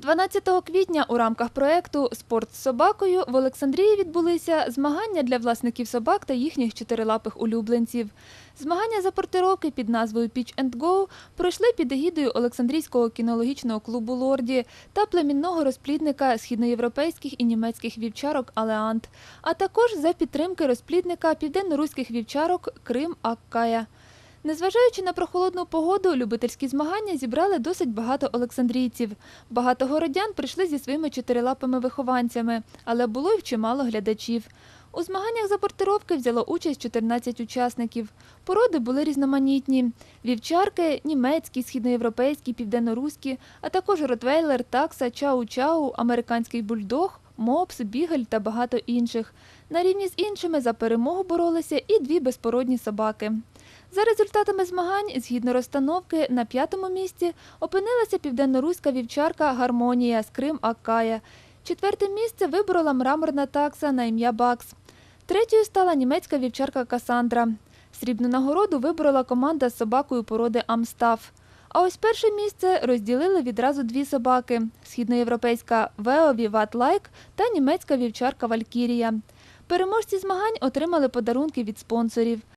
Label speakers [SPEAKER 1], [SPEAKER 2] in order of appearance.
[SPEAKER 1] 12 квітня у рамках проекту Спорт з собакою в Олександрії відбулися змагання для власників собак та їхніх чотирилапих улюбленців. Змагання за портировки під назвою Pitch and Go пройшли під егідою Олександрійського кінологічного клубу Лорді та племінного розплідника східноєвропейських і німецьких вівчарок Алеант, а також за підтримки розплідника південноруських вівчарок Крим Аккая. Незважаючи на прохолодну погоду, любительські змагання зібрали досить багато олександрійців. Багато городян прийшли зі своїми чотирилапими вихованцями, але було й чимало глядачів. У змаганнях за портировки взяло участь 14 учасників. Породи були різноманітні: вівчарки, німецькі, східноєвропейські, південноруські, а також ротвейлер, такса, чау-чау, американський бульдог, мопс, бігель та багато інших. На рівні з іншими за перемогу боролися і дві безпородні собаки. За результатами змагань, згідно розстановки, на п'ятому місці опинилася південноруська вівчарка Гармонія з Крим Аккая. Четверте місце виборола мраморна такса на ім'я Бакс. Третьою стала німецька вівчарка Касандра. Срібну нагороду виборола команда з собакою породи Амстаф. А ось перше місце розділили відразу дві собаки: східноєвропейська Вео Віват Лайк та німецька вівчарка Валькірія. Переможці змагань отримали подарунки від спонсорів.